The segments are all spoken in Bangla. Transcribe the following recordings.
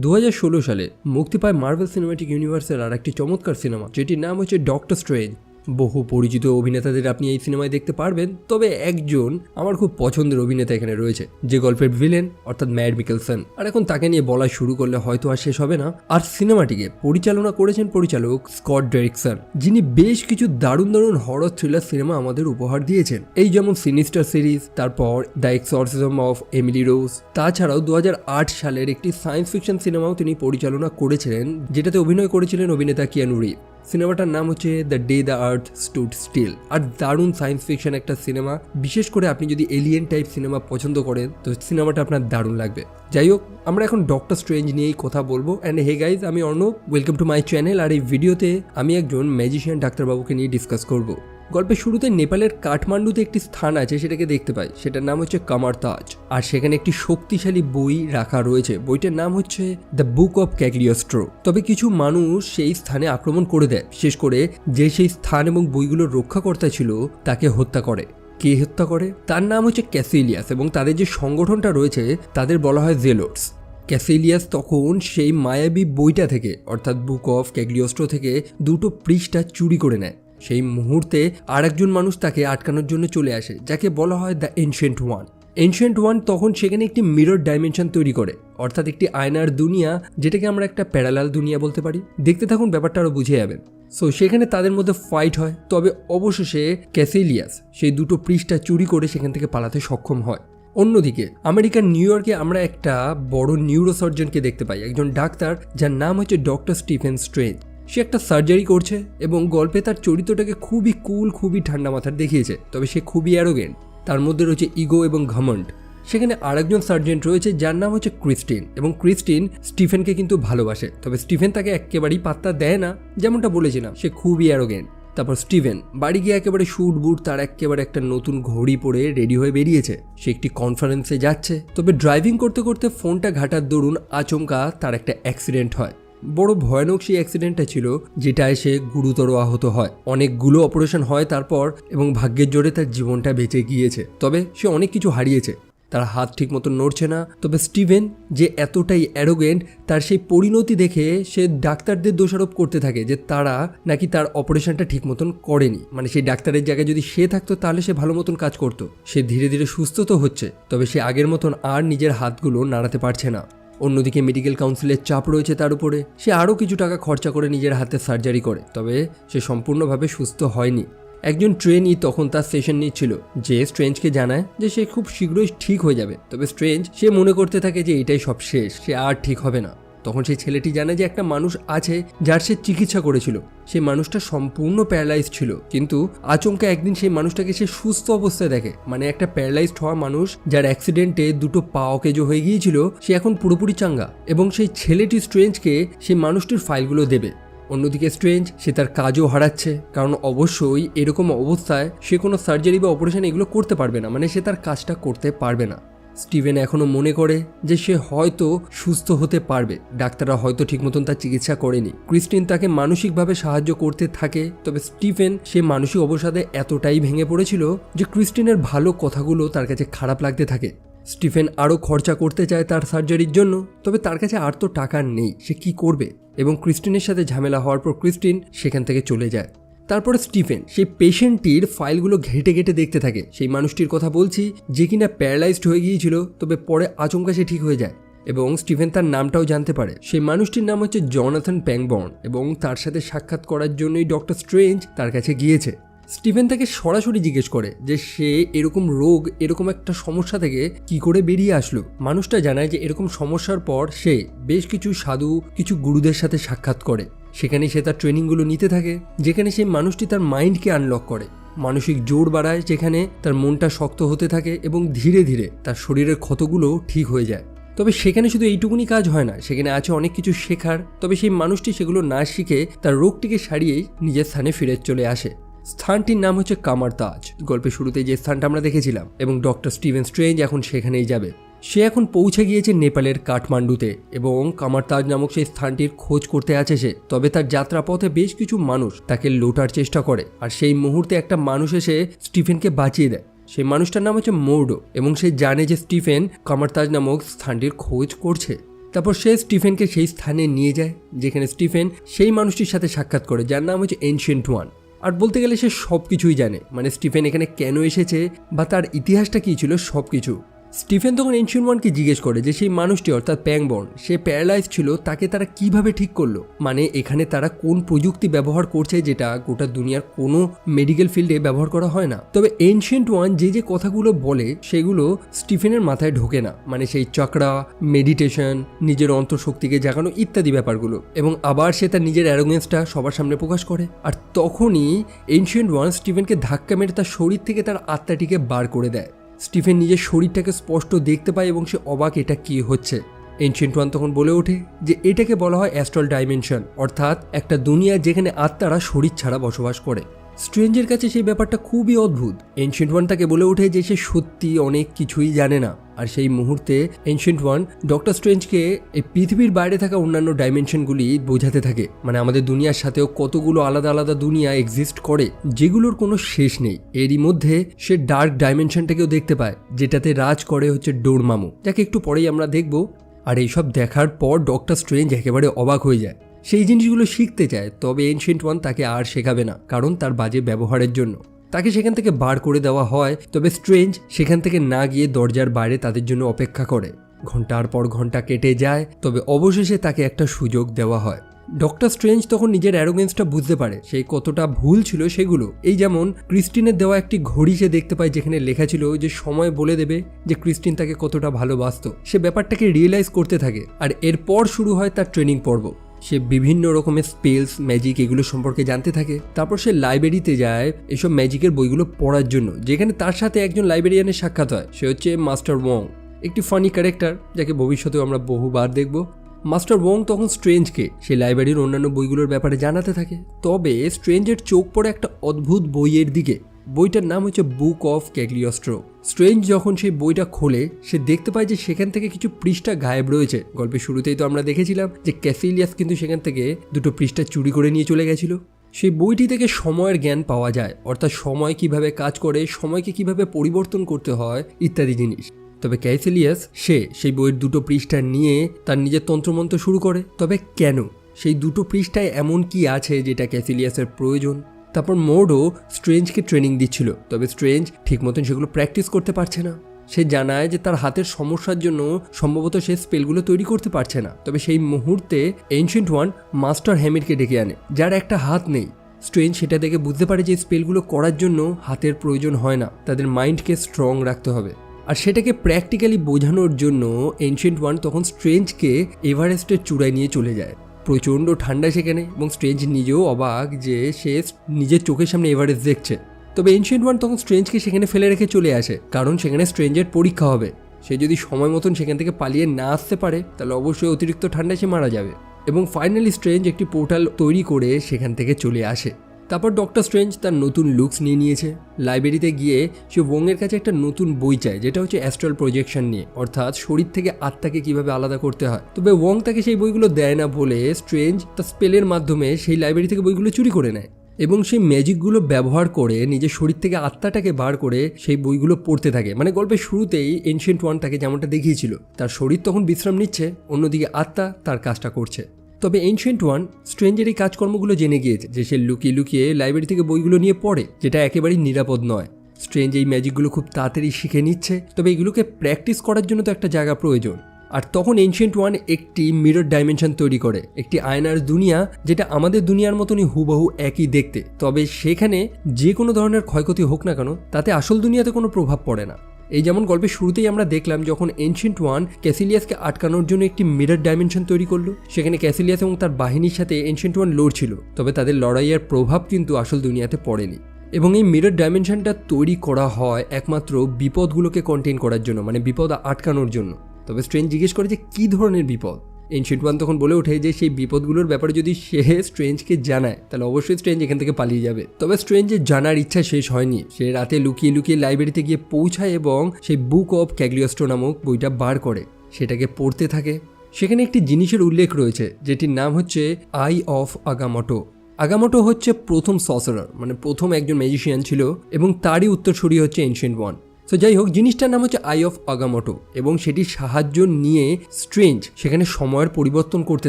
দু হাজার ষোলো সালে মুক্তি পায় মার্ভেল সিনেমাটিক ইউনিভার্সের আর একটি চমৎকার সিনেমা, যেটির নাম হচ্ছে ডক্টর স্ট্রেঞ্জ। বহু পরিচিত অভিনেতাদের আপনি এই সিনেমায় দেখতে পারবেন, তবে একজন আমার খুব পছন্দের অভিনেতা এখানে রয়েছে, যে গল্পের ভিলেন অর্থাৎ ম্যাড মিকেলসন। আর এখন তাকে নিয়ে বলা শুরু করলে হয়তো আর শেষ হবে না। আর সিনেমাটিকে পরিচালনা করেছেন পরিচালক স্কট ডেরিকসন, যিনি বেশ কিছু দারুণ দারুণ হরর থ্রিলার সিনেমা আমাদের উপহার দিয়েছেন। এই যেমন সিনিস্টার সিরিজ তারপর the exorcism of Emily Rose তাছাড়াও দু হাজার আট সালের একটি সায়েন্স ফিকশন সিনেমাও তিনি পরিচালনা করেছিলেন, যেটাতে অভিনয় করেছিলেন অভিনেতা কিয়ানু রিভ। সিনেমাটার নাম হচ্ছে the day the earth stood still আর দারুণ সায়েন্স ফিকশন একটা সিনেমা। বিশেষ করে আপনি যদি এলিয়েন টাইপ সিনেমা পছন্দ করেন, তো সিনেমাটা আপনার দারুণ লাগবে। যাই হোক, আমরা এখন ডক্টর স্ট্রেঞ্জ নিয়েই কথা বলব। অ্যান্ড হে গাইজ আমি Arnab. Welcome to my channel আর এই ভিডিওতে আমি একজন ম্যাজিশিয়ান ডাক্তারবাবুকে নিয়ে ডিসকাস করব। গল্পের শুরুতে নেপালের কাঠমান্ডুতে একটি স্থান আছে, সেটাকে দেখতে পাই। সেটার নাম হচ্ছে কামার তাজ আর সেখানে একটি শক্তিশালী বই রাখা রয়েছে। বইটার নাম হচ্ছে দ্য বুক অফ ক্যাগলিওস্ট্রো। তবে কিছু মানুষ সেই স্থানে আক্রমণ করে দেয়। বিশেষ করে যে সেই স্থান এবং বইগুলোর রক্ষাকর্তা ছিল, তাকে হত্যা করে। কে হত্যা করে? তার নাম হচ্ছে ক্যাসিলিয়াস এবং তাদের যে সংগঠনটা রয়েছে, তাদের বলা হয় জেলোটস। ক্যাসিলিয়াস তখন সেই মায়াবী বইটা থেকে, অর্থাৎ বুক অফ ক্যাগলিওস্ট্রো থেকে, দুটো পৃষ্ঠা চুরি করে নেয়। সেই মুহূর্তে আরেকজন মানুষ তাকে আটকানোর জন্য চলে আসে, যাকে বলা হয় the ancient one. Ancient one তখন সেখানে একটি মিরর ডাইমেনশন তৈরি করে, অর্থাৎ একটি আয়নার দুনিয়া যেটাকে আমরা একটা প্যারালাল দুনিয়া বলতে পারি। দেখতে থাকুন ব্যাপারটা আরও বুঝে যাবেন। সো সেখানে তাদের মধ্যে ফাইট হয়, তবে অবশেষে ক্যাসেলিয়াস সেই দুটো পৃষ্ঠা চুরি করে সেখান থেকে পালাতে সক্ষম হয়। অন্যদিকে, আমেরিকার নিউ ইয়র্কে আমরা একটা বড় নিউরোসার্জনকে দেখতে পাই, একজন ডাক্তার যার নাম হচ্ছে ডক্টর স্টিফেন স্ট্রেঞ্জ। সে একটা সার্জারি করছে এবং গল্পে তার চরিত্রটাকে খুবই কুল খুবই ঠান্ডা মাথার দেখিয়েছে, তবে সে খুবই অ্যারোগেন্ট তার মধ্যে রয়েছে ইগো এবং ঘমন্ড। সেখানে আরেকজন সার্জেন্ট রয়েছে যার নাম হচ্ছে ক্রিস্টিন এবং ক্রিস্টিন স্টিফেনকে কিন্তু ভালোবাসে, তবে স্টিফেন তাকে একেবারেই পাত্তা দেয় না, যেমনটা বলেছিলাম, সে খুবই অ্যারোগেন্ট তারপর স্টিভেন বাড়ি গিয়ে একেবারে শুট বুট, তার একেবারে একটা নতুন ঘড়ি পরে রেডি হয়ে বেরিয়েছে। সে একটি কনফারেন্সে যাচ্ছে, তবে ড্রাইভিং করতে করতে ফোনটা ঘাটার দরুন আচমকা তার একটা অ্যাক্সিডেন্ট হয়। বড় ভয়ানক সেই অ্যাক্সিডেন্টটা ছিল, যেটায় সে গুরুতর আহত হয়। অনেকগুলো অপারেশন হয় তারপর এবং ভাগ্যের জোরে তার জীবনটা বেঁচে গিয়েছে। তবে সে অনেক কিছু হারিয়েছে। তার হাত ঠিক মতো নড়ছে না। তবে স্টিভেন যে এতটাই অ্যারোগেন্ট তার সেই পরিণতি দেখে সে ডাক্তারদের দোষারোপ করতে থাকে যে তারা নাকি তার অপারেশনটা ঠিক মতন করেনি। মানে সেই ডাক্তারের জায়গায় যদি সে থাকতো, তাহলে সে ভালো মতন কাজ করতো। সে ধীরে ধীরে সুস্থ তো হচ্ছে, তবে সে আগের মতন আর নিজের হাতগুলো নাড়াতে পারছে না। অন্যদিকে মেডিকেল কাউন্সিলের চাপ রয়েছে তার উপরে। সে আরও কিছু টাকা খরচা করে নিজের হাতে সার্জারি করে, তবে সে সম্পূর্ণভাবে সুস্থ হয়নি। একজন ট্রেনই তখন তার সেশন নিচ্ছিল, যে স্ট্রেঞ্জকে জানায় যে সে খুব শীঘ্রই ঠিক হয়ে যাবে। তবে স্ট্রেঞ্জ সে মনে করতে থাকে যে এটাই সব শেষ, সে আর ঠিক হবে না। তখন সেই ছেলেটি জানে যে একটা মানুষ আছে যার সে চিকিৎসা করেছিল। সেই মানুষটা সম্পূর্ণ প্যারালাইজ ছিল। কিন্তু আচমকা একদিন সেই মানুষটাকে সে সুস্থ অবস্থায় দেখে। মানে একটা প্যারালাইজড হওয়া মানুষ যার অ্যাক্সিডেন্টে দুটো পা অকেজো হয়ে গিয়েছিল, সে এখন পুরোপুরি চাঙ্গা। এবং সেই ছেলেটি স্ট্রেঞ্জকে সেই মানুষটির ফাইলগুলো দেবে। অন্যদিকে স্ট্রেঞ্জ, সে তার কাজও হারাচ্ছে। কারণ অবশ্যই এরকম অবস্থায় সে কোনো সার্জারি বা অপারেশন এগুলো করতে পারবে না। মানে সে তার কাজটা করতে পারবে না। স্টিভেন এখনও মনে করে যে সে হয়তো সুস্থ হতে পারবে। ডাক্তাররা হয়তো ঠিক মতন তার চিকিৎসা করেনি। ক্রিস্টিন তাকে মানসিকভাবে সাহায্য করতে থাকে, তবে স্টিফেন সে মানসিক অবসাদে এতটাই ভেঙে পড়েছিল যে ক্রিস্টিনের ভালো কথাগুলো তার কাছে খারাপ লাগতে থাকে। স্টিফেন আরও খরচা করতে চায় তার সার্জারির জন্য, তবে তার কাছে আর তো টাকা নেই, সে কি করবে? এবং ক্রিস্টিনের সাথে ঝামেলা হওয়ার পর ক্রিস্টিন সেখান থেকে চলে যায়। তারপরে স্টিফেন, সেই পেশেন্টটির ফাইলগুলো ঘেটে ঘেটে দেখতে থাকে। সেই মানুষটির কথা বলছি যে কিনা প্যারালাইজড হয়ে গিয়েছিল, তবে পরে আচমকা সে ঠিক হয়ে যায় এবং স্টিফেন তার নামটাও জানতে পারে। সেই মানুষটির নাম হচ্ছে জনাথন প্যাংবর্ন এবং তার সাথে সাক্ষাৎ করার জন্যই ডক্টর স্ট্রেঞ্জ তার কাছে গিয়েছে। স্টিফেন তাকে সরাসরি জিজ্ঞেস করে যে সে এরকম রোগ, এরকম একটা সমস্যা থেকে কি করে বেরিয়ে আসলো। মানুষটা জানায় যে এরকম সমস্যার পর সে বেশ কিছু সাধু, কিছু গুরুদের সাথে সাক্ষাৎ করে। সেখানে সে তার ট্রেনিংগুলো নিতে থাকে, যেখানে সেই মানুষটি তার মাইন্ডকে আনলক করে। মানসিক জোর বাড়ায়, যেখানে তার মনটা শক্ত হতে থাকে এবং ধীরে ধীরে তার শরীরের ক্ষতগুলো ঠিক হয়ে যায়। তবে সেখানে শুধু এইটুকুনি কাজ হয় না, সেখানে আছে অনেক কিছু শেখার। তবে সেই মানুষটি সেগুলো না শিখে তার রোগটিকে সারিয়েই নিজের স্থানে ফিরে চলে আসে। স্থানটির নাম হচ্ছে কামার তাজ গল্পের শুরুতে যে স্থানটা আমরা দেখেছিলাম এবং ডক্টর স্টিভেন স্ট্রেঞ্জ এখন সেখানেই যাবে। সে এখন পৌঁছে গিয়েছে নেপালের কাঠমান্ডুতে এবং কামারতাজ নামক সেই স্থানটির খোঁজ করতে আছে সে। তবে তার যাত্রাপথে বেশ কিছু মানুষ তাকে লোটার চেষ্টা করে আর সেই মুহূর্তে একটা মানুষ এসে স্টিফেনকে বাঁচিয়ে দেয়। সেই মানুষটার নাম হচ্ছে মৌডো এবং সে জানে যে স্টিফেন কামারতাজ নামক স্থানটির খোঁজ করছে। তারপর সে স্টিফেনকে সেই স্থানে নিয়ে যায়, যেখানে স্টিফেন সেই মানুষটির সাথে সাক্ষাৎ করে, যার নাম হচ্ছে এনশিয়েন্ট ওয়ান। আর বলতে গেলে সে সব কিছুই জানে মানে স্টিফেন এখানে কেন এসেছে বা তার ইতিহাসটা কী ছিল সব কিছু স্টিফেন তখন এনশিয়েন্ট ওয়ানকে জিজ্ঞেস করে যে সেই মানুষটি অর্থাৎ প্যাংবর্ন, সে প্যারালাইজ ছিল, তাকে তারা কীভাবে ঠিক করল? মানে এখানে তারা কোন প্রযুক্তি ব্যবহার করছে যেটা গোটা দুনিয়ার কোনো মেডিকেল ফিল্ডে ব্যবহার করা হয় না। তবে এনশিয়েন্ট ওয়ান যে যে কথাগুলো বলে, সেগুলো স্টিফেনের মাথায় ঢোকে না। মানে সেই চক্রা মেডিটেশন, নিজের অন্তঃশক্তিকে জাগানো ইত্যাদি ব্যাপারগুলো। এবং আবার সে তার নিজের অ্যারোগেন্সটা সবার সামনে প্রকাশ করে। আর তখনই এনশিয়েন্ট ওয়ান স্টিফেনকে ধাক্কা মেরে তার শরীর থেকে তার আত্মাটিকে বার করে দেয়। স্টিফেন নিজের শরীরটাকে স্পষ্ট দেখতে পায় এবং সে অবাক এটা কি হচ্ছে। এনশিয়েন্ট ওয়ান তখন বলে ওঠে যে এটাকে বলা হয় অ্যাস্ট্রাল ডাইমেনশন অর্থাৎ একটা দুনিয়া যেখানে আত্মারা শরীর ছাড়া বসবাস করে। স্ট্রেঞ্জের কাছে সেই ব্যাপারটা খুবই অদ্ভুত। এনশিয়েন্ট ওয়ান তাকে বলে ওঠে যে সে সত্যি অনেক কিছুই জানে না। আর সেই মুহূর্তে এনশিয়েন্ট ওয়ান ডক্টর স্ট্রেঞ্জকে এই পৃথিবীর বাইরে থাকা অন্যান্য ডাইমেনশনগুলি বোঝাতে থাকে। মানে আমাদের দুনিয়ার সাথেও কতগুলো আলাদা আলাদা দুনিয়া এক্সিস্ট করে, যেগুলোর কোনো শেষ নেই। এরই মধ্যে সে ডার্ক ডাইমেনশনটাকেও দেখতে পায়, যেটাতে রাজ করে হচ্ছে ডোরমামু। যাকে একটু পরেই আমরা দেখব। আর এইসব দেখার পর ডক্টর স্ট্রেঞ্জ একেবারে অবাক হয়ে যায়। সেই জিনিসগুলো শিখতে চায়, তবে এনশিয়েন্ট ওয়ান তাকে আর শেখাবে না, কারণ তার বাজে ব্যবহারের জন্য। তাকে সেখান থেকে বার করে দেওয়া হয়, তবে স্ট্রেঞ্জ সেখান থেকে না গিয়ে দরজার বাইরে তাদের জন্য অপেক্ষা করে। ঘণ্টার পর ঘণ্টা কেটে যায়, তবে অবশেষে তাকে একটা সুযোগ দেওয়া হয়। ডক্টর স্ট্রেঞ্জ তখন নিজের অ্যারোগেন্সটা বুঝতে পারে সেই কতটা ভুল ছিল সেগুলো। এই যেমন ক্রিস্টিনের দেওয়া একটি ঘড়ি সে দেখতে পায়, যেখানে লেখা ছিল যে সময় বলে দেবে যে ক্রিস্টিন তাকে কতটা ভালোবাসত। সে ব্যাপারটাকে রিয়েলাইজ করতে থাকে, আর এরপর শুরু হয় তার ট্রেনিং পর্ব। সে বিভিন্ন রকমের স্পেলস ম্যাজিক এগুলো সম্পর্কে জানতে থাকে। তারপর সে লাইব্রেরিতে যায় এসব ম্যাজিকের বইগুলো পড়ার জন্য, যেখানে তার সাথে একজন লাইব্রেরিয়ানের সাক্ষাৎ হয়। সে হচ্ছে মাস্টার ওয়ং একটি ফানি ক্যারেক্টার যাকে ভবিষ্যতেও আমরা বহুবার দেখব। মাস্টার ওয়ং তখন স্ট্রেঞ্জকে সেই লাইব্রেরির অন্যান্য বইগুলোর ব্যাপারে জানাতে থাকে। তবে স্ট্রেঞ্জের চোখ পড়ে একটা অদ্ভুত বইয়ের দিকে। বইটার নাম হচ্ছে বুক অফ ক্যাগলিওস্ট্রো স্ট্রেঞ্জ যখন সেই বইটা খোলে, সে দেখতে পায় যে সেখান থেকে কিছু পৃষ্ঠা গায়েব রয়েছে। গল্পের শুরুতেই তো আমরা দেখেছিলাম যে ক্যাসিলিয়াস কিন্তু সেখান থেকে দুটো পৃষ্ঠা চুরি করে নিয়ে চলে গেছিল। সেই বইটি থেকে সময়ের জ্ঞান পাওয়া যায়, অর্থাৎ সময় কীভাবে কাজ করে, সময়কে কীভাবে পরিবর্তন করতে হয়, ইত্যাদি জিনিস। তবে ক্যাসিলিয়াস, সে সেই বইয়ের দুটো পৃষ্ঠা নিয়ে তার নিজের তন্ত্রমন্ত্র শুরু করে। তবে কেন? সেই দুটো পৃষ্ঠায় এমন কি আছে যেটা ক্যাসিলিয়াসের প্রয়োজন? তারপর মোডও স্ট্রেঞ্জকে ট্রেনিং দিচ্ছিল, তবে স্ট্রেঞ্জ ঠিক মতন সেগুলো প্র্যাকটিস করতে পারছে না। সে জানায় যে তার হাতের সমস্যার জন্য সম্ভবত সে স্পেলগুলো তৈরি করতে পারছে না, তবে সেই মুহূর্তে এনশিয়েন্ট ওয়ান মাস্টার হ্যামিরকে ডেকে আনে, যার একটা হাত নেই। স্ট্রেঞ্জ সেটা দেখে বুঝতে পারে যে স্পেলগুলো করার জন্য হাতের প্রয়োজন হয় না, তাদের মাইন্ডকে স্ট্রং রাখতে হবে। আর সেটাকে প্র্যাকটিক্যালি বোঝানোর জন্য এনশিয়েন্ট ওয়ান তখন স্ট্রেঞ্জকে এভারেস্টের চূড়ায় নিয়ে চলে যায়। প্রচণ্ড ঠান্ডা সেখানে এবং স্ট্রেঞ্জ নিজেও অবাক যে সে নিজের চোখের সামনে এভারেস্ট দেখছে। তবে এনশিয়েন্ট ওয়ান তখন স্ট্রেঞ্জকে সেখানে ফেলে রেখে চলে আসে, কারণ সেখানে স্ট্রেঞ্জের পরীক্ষা হবে। সে যদি সময় মতন সেখান থেকে পালিয়ে না আসতে পারে, তাহলে অবশ্যই অতিরিক্ত ঠান্ডায় সে মারা যাবে। এবং ফাইনালি স্ট্রেঞ্জ একটি পোর্টাল তৈরি করে সেখান থেকে চলে আসে। তারপর ডক্টর স্ট্রেঞ্জ তার নতুন লুকস নিয়ে নিয়েছে। লাইব্রেরিতে গিয়ে সে ওংয়ের কাছে একটা নতুন বই চায়, যেটা হচ্ছে অ্যাস্ট্রাল প্রজেকশন নিয়ে। অর্থাৎ শরীর থেকে আত্মাকে কীভাবে আলাদা করতে হয়। তবে ওং তাকে সেই বইগুলো দেয় না বলে স্ট্রেঞ্জ তার স্পেলের মাধ্যমে সেই লাইব্রেরি থেকে বইগুলো চুরি করে নেয়। এবং সেই ম্যাজিকগুলো ব্যবহার করে নিজের শরীর থেকে আত্মাটাকে বার করে সেই বইগুলো পড়তে থাকে। মানে গল্পের শুরুতেই এনশিয়েন্ট ওয়ান তাকে যেমনটা দেখিয়েছিল, তার শরীর তখন বিশ্রাম নিচ্ছে, অন্যদিকে আত্মা তার কাজটা করছে। তবে এনশিয়েন্ট ওয়ান স্ট্রেঞ্জের এই কাজকর্মগুলো জেনে গিয়েছে যে সে লুকিয়ে লুকিয়ে লাইব্রেরি থেকে বইগুলো নিয়ে পড়ে, যেটা একেবারেই নিরাপদ নয়। স্ট্রেঞ্জ এই ম্যাজিকগুলো খুব তাড়াতাড়ি শিখে নিচ্ছে, তবে এগুলোকে প্র্যাকটিস করার জন্য তো একটা জায়গা প্রয়োজন। আর তখন এনশিয়েন্ট ওয়ান একটি মিরর ডাইমেনশন তৈরি করে, একটি আয়নার দুনিয়া যেটা আমাদের দুনিয়ার মতনই হুবহু একই দেখতে। তবে সেখানে যে কোনো ধরনের ক্ষয়ক্ষতি হোক না কেন, তাতে আসল দুনিয়াতে কোনো প্রভাব পড়ে না। এই যেমন গল্পের শুরুতেই আমরা দেখলাম যখন এনশিয়েন্ট ওয়ান ক্যাসিলিয়াসকে আটকানোর জন্য একটি মিরর ডাইমেনশন তৈরি করল। সেখানে ক্যাসিলিয়াস এবং তার বাহিনীর সাথে এনশিয়েন্ট ওয়ান লড়ছিল, তবে তাদের লড়াইয়ের প্রভাব কিন্তু আসল দুনিয়াতে পড়েনি। এবং এই মিরর ডাইমেনশনটা তৈরি করা হয় একমাত্র বিপদগুলোকে কন্টেন করার জন্য মানে বিপদ আটকানোর জন্য। তবে স্ট্রেন জিজ্ঞেস করে যে কী ধরনের বিপদ? এনশিয়েন্ট ওয়ান তখন বলে ওঠে যে সেই বিপদগুলোর ব্যাপারে যদি সে স্ট্রেঞ্জকে জানায়, তাহলে অবশ্যই স্ট্রেঞ্জ এখান থেকে পালিয়ে যাবে। তবে স্ট্রেঞ্জের জানার ইচ্ছা শেষ হয়নি। সে রাতে লুকিয়ে লুকিয়ে লাইব্রেরিতে গিয়ে পৌঁছায় এবং সেই বুক অফ ক্যাগলিয়াস্টো নামক বইটা বার করে। সেটাকে পড়তে থাকে। সেখানে একটি জিনিসের উল্লেখ রয়েছে, যেটির নাম হচ্ছে আই অফ আগামটো আগামটো হচ্ছে প্রথম সসরার মানে প্রথম একজন ম্যাজিশিয়ান ছিল এবং তারই উত্তরসূরি হচ্ছে এনশিয়েন্ট ওয়ান তো যাই হোক জিনিসটার নাম হচ্ছে আই অফ আগামোটো এবং সেটির সাহায্য নিয়ে স্ট্রেঞ্জ সেখানে সময়ের পরিবর্তন করতে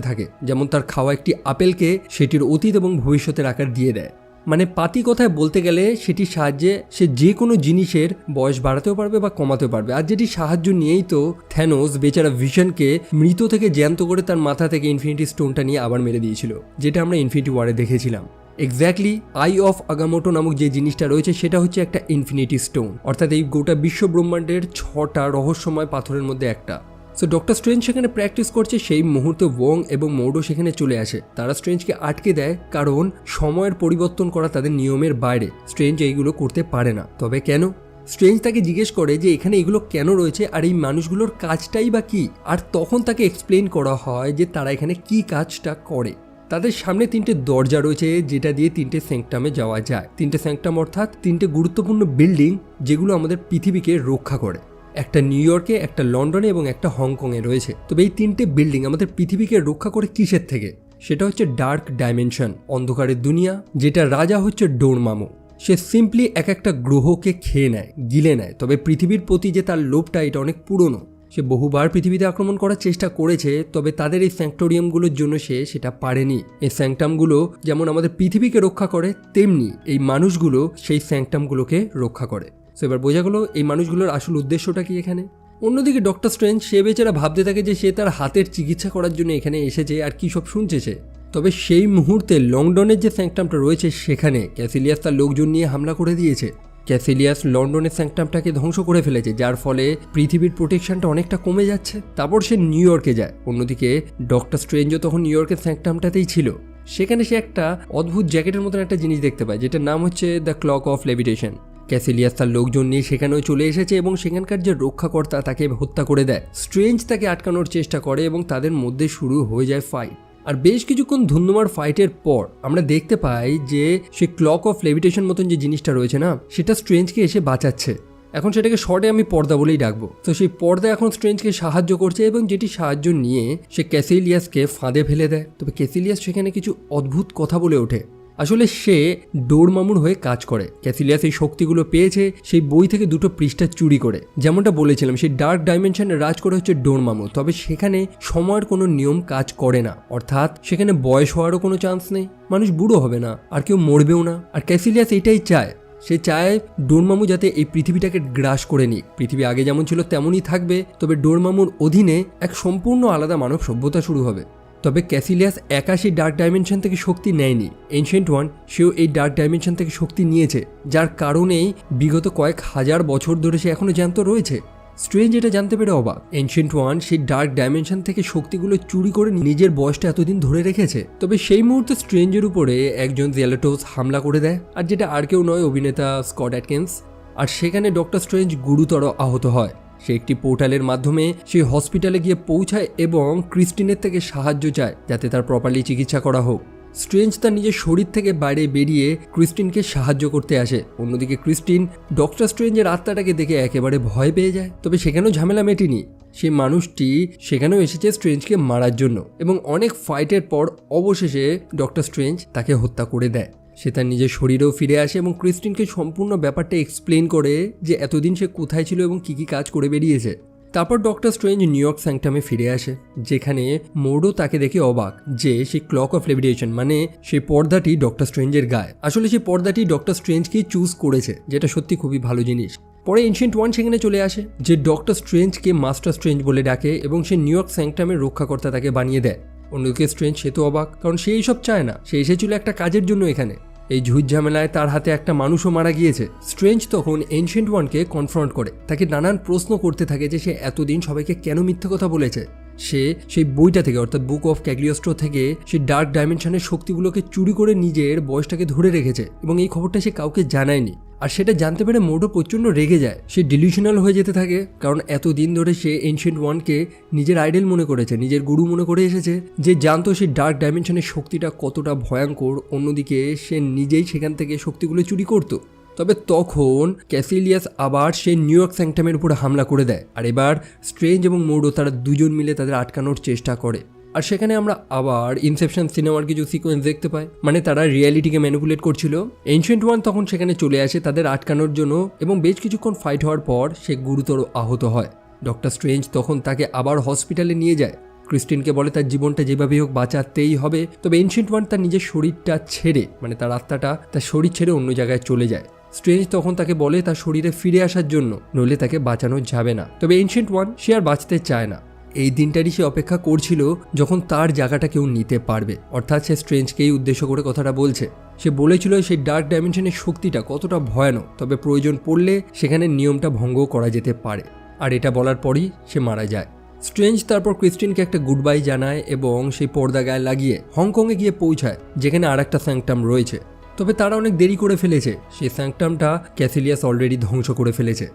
থাকে। যেমন তার খাওয়া একটি আপেলকে সেটির অতীত এবং ভবিষ্যতের আকার দিয়ে দেয়। মানে পাতি কথায় বলতে গেলে সেটির সাহায্যে সে যে কোনো জিনিসের বয়স বাড়াতেও পারবে বা কমাতেও পারবে। আর যেটি সাহায্য নিয়েই তো থ্যানোস বেচারা ভিশনকে মৃত থেকে জ্যান্ত করে তার মাথা থেকে ইনফিনিটি স্টোনটা নিয়ে আবার মেরে দিয়েছিল, যেটা আমরা ইনফিনিটি ওয়ারে দেখেছিলাম। এক্স্যাক্টলি আই অফ আগামোটো নামক যে জিনিসটা রয়েছে, সেটা হচ্ছে একটা ইনফিনিটি স্টোন অর্থাৎ এই গোটা বিশ্ব ব্রহ্মাণ্ডের ছটা রহস্যময় পাথরের মধ্যে একটা। সো ডক্টর স্ট্রেঞ্জ সেখানে প্র্যাকটিস করছে, সেই মুহূর্তে ওয়ং এবং মৌডো সেখানে চলে আসে। তারা স্ট্রেঞ্জকে আটকে দেয়, কারণ সময়ের পরিবর্তন করা তাদের নিয়মের বাইরে। স্ট্রেঞ্জ এইগুলো করতে পারে না। তবে কেন? স্ট্রেঞ্জ তাকে জিজ্ঞেস করে যে, এখানে এগুলো কেন রয়েছে? আর এই মানুষগুলোর কাজটাই বা কি? আর তখন তাকে এক্সপ্লেন করা হয় যে, তারা এখানে কি কাজটা করে। তাদের সামনে তিনটে দরজা রয়েছে যেটা দিয়ে তিনটে স্যাংটামে যাওয়া যায়। তিনটে স্যাংটাম অর্থাৎ তিনটে গুরুত্বপূর্ণ বিল্ডিং যেগুলো আমাদের পৃথিবীকে রক্ষা করে। একটা নিউ ইয়র্কে, একটা লন্ডনে এবং একটা হংকংয়ে রয়েছে। তবে এই তিনটে বিল্ডিং আমাদের পৃথিবীকে রক্ষা করে কিসের থেকে? সেটা হচ্ছে ডার্ক ডাইমেনশন, অন্ধকারের দুনিয়া, যেটা রাজা হচ্ছে ডোরমামো সে সিম্পলি এক একটা গ্রহকে খেয়ে নেয়, গিলে নেয়। তবে পৃথিবীর প্রতি যে তার লোভটা, এটা অনেক পুরনো। সে বহুবার পৃথিবীতে আক্রমণ করার চেষ্টা করেছে, তবে তাদের এই স্যাংটোরিয়ামগুলোর জন্য সে সেটা পারেনি। এই স্যাংটামগুলো যেমন আমাদের পৃথিবীকে রক্ষা করে, তেমনি এই মানুষগুলো সেই স্যাংটামগুলোকে রক্ষা করে। সো এবার বোঝা গেলো এই মানুষগুলোর আসল উদ্দেশ্যটা কি এখানে? অন্যদিকে ডক্টর স্ট্রেঞ্জ সে বেচারা ভাবতে থাকে যে সে তার হাতের চিকিৎসা করার জন্য এখানে এসেছে আর কী সব শুনছে সে। তবে সেই মুহূর্তে লন্ডনের যে স্যাংটামটা রয়েছে, সেখানে ক্যাসিলিয়াস তার লোকজন নিয়ে হামলা করে দিয়েছে। ক্যাসিলিয়াস লন্ডনের স্যাংটামটাকে ধ্বংস করে ফেলেছে, যার ফলে পৃথিবীর প্রোটেকশনটা অনেকটা কমে যাচ্ছে। তারপর সে নিউ ইয়র্কে যায়। অন্যদিকে, ডক্টর স্ট্রেঞ্জও তখন নিউ ইয়র্কের স্যাংটামটাতেই ছিল। সেখানে সে একটা অদ্ভুত জ্যাকেটের মতন একটা জিনিস দেখতে পায়, যেটার নাম হচ্ছে the cloak of levitation Kaecilius তার লোকজন নিয়ে সেখানেও চলে এসেছে এবং সেখানকার যে রক্ষাকর্তা তাকে হত্যা করে দেয়। স্ট্রেঞ্জ তাকে আটকানোর চেষ্টা করে এবং তাদের মধ্যে শুরু হয়ে যায় ফাইট আর বেশ কিছুক্ষণ ধুন্ধুমার ফাইটের পর আমরা দেখতে পাই যে সে ক্লক অফ লেভিটেশন মতন যে জিনিসটা রয়েছে না, সেটা স্ট্রেঞ্জকে এসে বাঁচাচ্ছে। এখন সেটাকে শর্টে আমি পর্দা বলেই ডাকবো। তো সেই পর্দা এখন স্ট্রেঞ্জকে সাহায্য করছে এবং যেটি সাহায্য নিয়ে সে ক্যাসিলিয়াসকে ফাঁদে ফেলে দেয়। তবে ক্যাসিলিয়াস সেখানে কিছু অদ্ভুত কথা বলে ওঠে। আসলে সে ডোরমামুর হয়ে কাজ করে। ক্যাসিলিয়াস এই শক্তিগুলো পেয়েছে সেই বই থেকে দুটো পৃষ্ঠা চুরি করে। যেমনটা বলেছিলাম, সেই ডার্ক ডাইমেনশনে রাজ করে হচ্ছে ডোরমামু তবে সেখানে সময়ের কোনো নিয়ম কাজ করে না। অর্থাৎ সেখানে বয়স হওয়ারও কোনো চান্স নেই। মানুষ বুড়ো হবে না, আর কেউ মরবেও না। আর ক্যাসিলিয়াস এইটাই চায়। সে চায় ডোরমামু যাতে এই পৃথিবীটাকে গ্রাস করে নিক। পৃথিবী আগে যেমন ছিল, তেমনই থাকবে। তবে ডোরমামুর অধীনে এক সম্পূর্ণ আলাদা মানব সভ্যতা শুরু হবে। তবে ক্যাসিলিয়াস একা সেই ডার্ক ডাইমেনশন থেকে শক্তি নেয়নি। এনশিয়েন্ট ওয়ান সেও এই ডার্ক ডাইমেনশন থেকে শক্তি নিয়েছে, যার কারণেই বিগত কয়েক হাজার বছর ধরে সে এখনও জ্যান্ত রয়েছে। স্ট্রেঞ্জ এটা জানতে পেরে অবাক। এনশিয়েন্ট ওয়ান সেই ডার্ক ডাইমেনশন থেকে শক্তিগুলো চুরি করে নিজের বয়সটা এতদিন ধরে রেখেছে। তবে সেই মুহূর্তে স্ট্রেঞ্জের উপরে একজন জেলাটোস হামলা করে দেয়, আর যেটা আর কেউ নয় অভিনেতা স্কট অ্যাটকেন্স। আর সেখানে ডক্টর স্ট্রেঞ্জ গুরুতর আহত হয়। সে একটি পোর্টালের মাধ্যমে সেই হসপিটালে গিয়ে পৌঁছায় এবং ক্রিস্টিনের থেকে সাহায্য চায় যাতে তার প্রপারলি চিকিৎসা করা হোক। স্ট্রেঞ্জ তার নিজের শরীর থেকে বাইরে বেরিয়ে ক্রিস্টিনকে সাহায্য করতে আসে। অন্যদিকে ক্রিস্টিন ডক্টর স্ট্রেঞ্জের আত্মাটাকে দেখে একেবারে ভয় পেয়ে যায়। তবে সেখানেও ঝামেলা মেটেনি? সেই মানুষটি সেখানেও এসেছে স্ট্রেঞ্জকে মারার জন্য এবং অনেক ফাইটের পর অবশেষে ডক্টর স্ট্রেঞ্জ তাকে হত্যা করে দেয়। সে তার নিজের শরীরেও ফিরে আসে এবং ক্রিস্টিনকে সম্পূর্ণ ব্যাপারটা এক্সপ্লেন করে যে এতদিন সে কোথায় ছিল এবং কী কী কাজ করে বেরিয়েছে। তারপর ডক্টর স্ট্রেঞ্জ নিউ ইয়র্ক স্যাংটামে ফিরে আসে, যেখানে মোডো তাকে দেখে অবাক যে সেই ক্লক অফ লেভিটেশন মানে সেই পর্দাটি ডক্টর স্ট্রেঞ্জের গায়ে। আসলে সেই পর্দাটি ডক্টর স্ট্রেঞ্জকেই চুজ করেছে, যেটা সত্যি খুবই ভালো জিনিস। পরে এনশিয়েন্ট ওয়ান সেখানে চলে আসে, যে ডক্টর স্ট্রেঞ্জকে মাস্টার স্ট্রেঞ্জ বলে ডাকে এবং সে নিউ ইয়র্ক স্যাংটামের রক্ষাকর্তা তাকে বানিয়ে দেয়। অন্যদিকে স্ট্রেঞ্জ সে তো অবাক, কারণ সে এইসব চায় না। সে এসেছিল একটা কাজের জন্য এখানে। এই ঝুট ঝামেলায় তার হাতে একটা মানুষও মারা গিয়েছে। স্ট্রেঞ্জ তখন এনশেন্ট ওয়ানকে কনফ্রন্ট করে। তাকে নানান প্রশ্ন করতে থাকে যে সে এতদিন সবাইকে কেন মিথ্যে কথা বলেছে। সে সেই বইটা থেকে, অর্থাৎ বুক অফ ক্যাগলিওস্ট্রো থেকে সে ডার্ক ডাইমেনশনের শক্তিগুলোকে চুরি করে নিজের বয়সটাকে ধরে রেখেছে এবং এই খবরটা সে কাউকে জানায়নি। আর সেটা জানতে পেরে মোটো প্রচণ্ড রেগে যায়। সে ডিলিউশনাল হয়ে যেতে থাকে, কারণ এতদিন ধরে সে এনশিয়েন্ট ওয়ানকে নিজের আইডেল মনে করেছে, নিজের গুরু মনে করে এসেছে, যে জানতো সে ডার্ক ডাইমেনশনের শক্তিটা কতটা ভয়ঙ্কর, অন্যদিকে সে নিজেই সেখান থেকে শক্তিগুলো চুরি করতো। তবে তখন ক্যাসিলিয়াস আবার সেই নিউ ইয়র্ক স্যাংটামের উপর হামলা করে দেয়, আর এবার স্ট্রেঞ্জ এবং মৌডো তারা দুজন মিলে তাদের আটকানোর চেষ্টা করে। আর সেখানে আমরা আবার ইনসেপশন সিনেমার কিছু সিকোয়েন্স দেখতে পাই। মানে তারা রিয়ালিটিকে ম্যানিপুলেট করছিল। এনশিয়েন্ট ওয়ান তখন সেখানে চলে আসে তাদের আটকানোর জন্য এবং বেশ কিছুক্ষণ ফাইট হওয়ার পর সে গুরুতর আহত হয়। ডক্টর স্ট্রেঞ্জ তখন তাকে আবার হসপিটালে নিয়ে যায়। ক্রিস্টিনকে বলে তার জীবনটা যেভাবেই হোক বাঁচাতেই হবে। তবে এনশিয়েন্ট ওয়ান তার নিজের শরীরটা ছেড়ে মানে তার আত্মাটা তার শরীর ছেড়ে অন্য জায়গায় চলে যায়। স্ট্রেঞ্জ তখন তাকে বলে তার শরীরে ফিরে আসার জন্য, নইলে তাকে বাঁচানো যাবে না। তবে এনশিয়েন্ট ওয়ান সে আর বাঁচতে চায় না। এই দিনটারই সে অপেক্ষা করছিল যখন তার জায়গাটা কেউ নিতে পারবে। অর্থাৎ সে স্ট্রেঞ্জকেই উদ্দেশ্য করে কথাটা বলছে। সে বলেছিল সেই ডার্ক ডাইমেনশনের শক্তিটা কতটা ভয়ানক, তবে প্রয়োজন পড়লে সেখানে নিয়মটা ভঙ্গ করা যেতে পারে। আর এটা বলার পরই সে মারা যায়। স্ট্রেঞ্জ তারপর ক্রিস্টিনকে একটা গুড বাই জানায় এবং সেই পর্দা গায়ে লাগিয়ে হংকংয়ে গিয়ে পৌঁছায়, যেখানে আর একটা স্যাংটাম রয়েছে। তবে তারা অনেক দেরি করে ফেলেছে। সেই স্যাংটামটা ক্যাসিলিয়াস অলরেডি ধ্বংস করে ফেলেছে।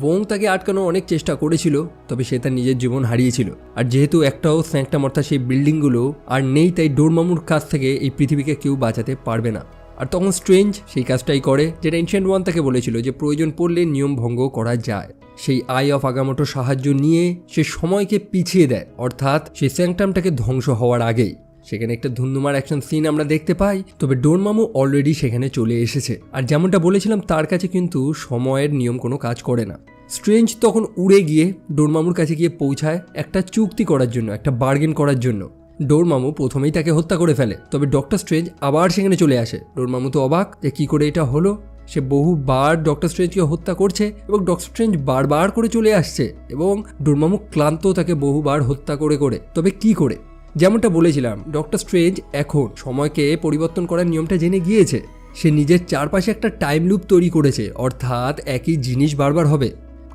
বোং তাকে আটকানোর অনেক চেষ্টা করেছিল, তবে সে তার নিজের জীবন হারিয়েছিল। আর যেহেতু একটাও স্যাংটাম অর্থাৎ সেই বিল্ডিংগুলো আর নেই, তাই ডোরমামুর কাছ থেকে এই পৃথিবীকে কেউ বাঁচাতে পারবে না। আর তখন স্ট্রেঞ্জ সেই কাজটাই করে, যেটা এনশিয়েন্ট ওয়ান তাকে বলেছিল যে প্রয়োজন পড়লে নিয়ম ভঙ্গ করা যায়। সেই আই অফ আগামোটো সাহায্য নিয়ে সে সময়কে পিছিয়ে দেয়, অর্থাৎ সেই স্যাংটামটাকে ধ্বংস হওয়ার আগেই। সেখানে একটা ধুন্দুমার অ্যাকশন সিন আমরা দেখতে পাই। তবে ডোরমামু অলরেডি সেখানে চলে এসেছে। আর যেমনটা বলেছিলাম, তার কাছে কিন্তু সময়ের নিয়ম কোনো কাজ করে না। স্ট্রেঞ্জ তখন উড়ে গিয়ে ডোরমামুর কাছে গিয়ে পৌঁছায় একটা চুক্তি করার জন্য, একটা বার্গেন করার জন্য। ডোরমামু প্রথমেই তাকে হত্যা করে ফেলে। তবে ডক্টর স্ট্রেঞ্জ আবার সেখানে চলে আসে। ডোরমামু তো অবাক যে কী করে এটা হলো। সে বহুবার ডক্টর স্ট্রেঞ্জকে হত্যা করছে এবং ডক্টর স্ট্রেঞ্জ বারবার করে চলে আসছে এবং ডোরমামু ক্লান্ত তাকে বহুবার হত্যা করে করে। তবে কি করে? যেমনটা বলেছিলাম ডক্টর স্ট্রেঞ্জ এখন সময়কে পরিবর্তন করার নিয়মটা জেনে গিয়েছে। সে নিজের চারপাশে একটা টাইম লুপ তৈরি করেছে, অর্থাৎ একই জিনিস বারবার হবে।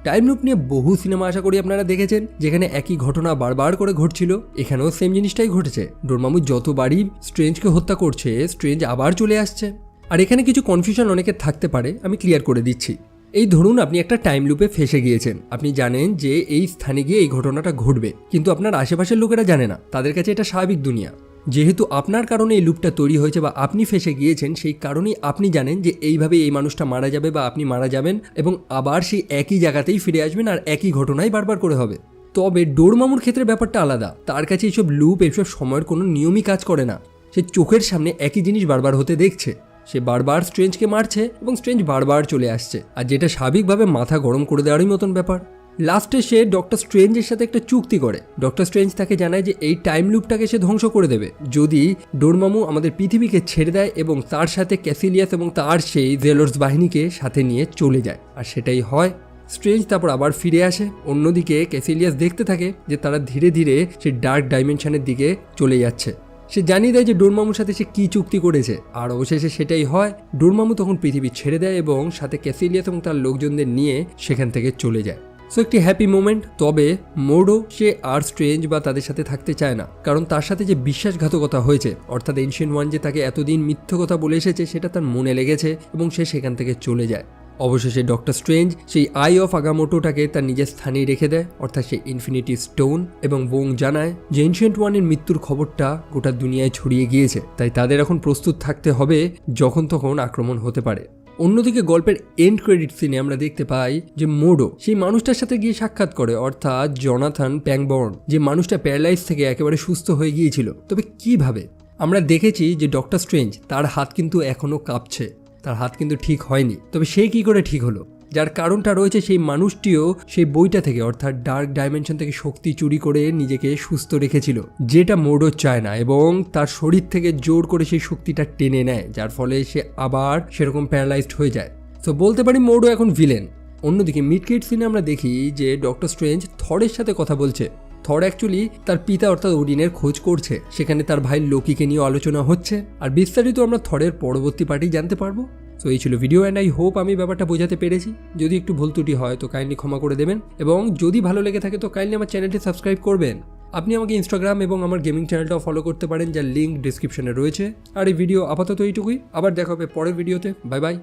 টাইম লুপ নিয়ে বহু সিনেমা আশা করি আপনারা দেখেছেন, যেখানে একই ঘটনা বারবার করে ঘটছিল, এখানেও সেম জিনিসটাই ঘটেছে। ডোরমামু যতবারই স্ট্রেঞ্জকে হত্যা করছে স্ট্রেঞ্জ আবার চলে আসছে। আর এখানে কিছু কনফিউশন অনেকের থাকতে পারে, আমি ক্লিয়ার করে দিচ্ছি। এই ধরুন আপনি একটা টাইম লুপে ফেসে গিয়েছেন। আপনি জানেন যে এই স্থানে গিয়ে এই ঘটনাটা ঘটবে। কিন্তু আপনার আশেপাশের লোকেরা জানে না। তাদের কাছে এটা স্বাভাবিক দুনিয়া। যেহেতু আপনার কারণে এই লুপটা তৈরি হয়েছে বা আপনি ফেসে গিয়েছেন, সেই কারণেই আপনি জানেন যে এইভাবে এই মানুষটা মারা যাবে বা আপনি মারা যাবেন এবং আবার সেই একই জায়গাতেই ফিরে আসবেন আর একই ঘটনাই বারবার করে হবে। তবে ডোরমামুর ক্ষেত্রে ব্যাপারটা আলাদা। তার কাছে এইসব লুপ এইসব সময়ের কোনো নিয়মই কাজ করে না। সে চোখের সামনে একই জিনিস বারবার হতে দেখছে। সে বারবার স্ট্রেঞ্জকে মারছে এবং স্ট্রেঞ্জ বারবার চলে আসছে। আর যেটা স্বাভাবিকভাবে মাথা গরম করে দেওয়ারই মতন ব্যাপার। লাস্টে সে ডক্টর স্ট্রেঞ্জের সাথে একটা চুক্তি করে। ডক্টর স্ট্রেঞ্জ তাকে জানায় যে এই টাইম লুপটাকে সে ধ্বংস করে দেবে। যদি ডোরমামু আমাদের পৃথিবীকে ছেড়ে দেয় এবং তার সাথে ক্যাসিলিয়াস এবং তার সেই জেলোর্স বাহিনীকে সাথে নিয়ে চলে যায়। আর সেটাই হয়, স্ট্রেঞ্জ তারপর আবার ফিরে আসে। অন্যদিকে ক্যাসিলিয়াস দেখতে থাকে যে তারা ধীরে ধীরে সেই ডার্ক ডাইমেনশনের দিকে চলে যাচ্ছে। সে জানিয়ে দেয় যে ডোরমামুর সাথে সে কী চুক্তি করেছে। আর অবশেষে সেটাই হয়, ডোরমামু তখন পৃথিবী ছেড়ে দেয় এবং সাথে ক্যাসিলিয়াস এবং তার লোকজনদের নিয়ে সেখান থেকে চলে যায়। সো একটি হ্যাপি মোমেন্ট, তবে মোডো সে আর স্ট্রেঞ্জ বা তাদের সাথে থাকতে চায় না, কারণ তার সাথে যে বিশ্বাসঘাতকতা হয়েছে, অর্থাৎ এনশিয়েন্ট ওয়ান যে তাকে এতদিন মিথ্য কথা বলে এসেছে, সেটা তার মনে লেগেছে এবং সে সেখান থেকে চলে যায়। অবশেষে ডক্টর স্ট্রেঞ্জ সেই আই অফ আগামোটোটাকে তার নিজের স্থানেই রেখে দেয়, অর্থাৎ সেই ইনফিনিটি স্টোন এবং বোং জানায় যে এনশিয়েন্ট ওয়ানের মৃত্যুর খবরটা গোটা দুনিয়ায় ছড়িয়ে গিয়েছে, তাই তাদের এখন প্রস্তুত থাকতে হবে যখন তখন আক্রমণ হতে পারে। অন্যদিকে গল্পের এন্ড ক্রেডিট সিনে আমরা দেখতে পাই যে মোডো সেই মানুষটার সাথে গিয়ে সাক্ষাৎ করে, অর্থাৎ জনাথন প্যাংবর্ন, যে মানুষটা প্যারালাইজ থেকে একেবারে সুস্থ হয়ে গিয়েছিল। তবে কীভাবে? আমরা দেখেছি যে ডক্টর স্ট্রেঞ্জ তার হাত কিন্তু এখনও কাঁপছে। তার হাত কিন্তু ঠিক হয়নি। তবে সে কি করে ঠিক হলো? যার কারণটা রয়েছে সেই মানুষটিও সেই বইটা থেকে, অর্থাৎ ডার্ক ডাইমেনশন থেকে শক্তি চুরি করে নিজেকে সুস্থ রেখেছিল, যেটা মোডো চায় না এবং তার শরীর থেকে জোর করে সেই শক্তিটা টেনে নেয়, যার ফলে সে আবার সেরকম প্যারালাইজড হয়ে যায়। তো বলতে পারি মোডো এখন ভিলেন অন্যদিকে মিডকেট সিনে আমরা দেখি যে ডক্টর স্ট্রেঞ্জ থরের সাথে কথা বলছে। থর অ্যাকচুয়ালি তার পিতা অর্থাৎ ওডিনের খোঁজ করছে। সেখানে তার ভাই লোকিকে নিয়ে আলোচনা হচ্ছে। আর বিস্তারিত আমরা থরের পরবর্তী পার্টি জানতে পারব। সো এই ছিল ভিডিও অ্যান্ড আই হোপ আমি ব্যাপারটা বোঝাতে পেরেছি। যদি একটু ভুল ত্রুটি হয় তো কাইন্ডলি ক্ষমা করে দেবেন। এবং যদি ভালো লেগে থাকে তো কাইন্ডলি আমার চ্যানেলটি সাবস্ক্রাইব করবেন। আপনি আমাকে ইনস্টাগ্রাম এবং আমার গেমিং চ্যানেলটাও ফলো করতে পারেন, যার লিঙ্ক ডিসক্রিপশনে রয়েছে। আর এই ভিডিও আপাতত এইটুকুই। আবার দেখা হবে পরের ভিডিওতে বাই বাই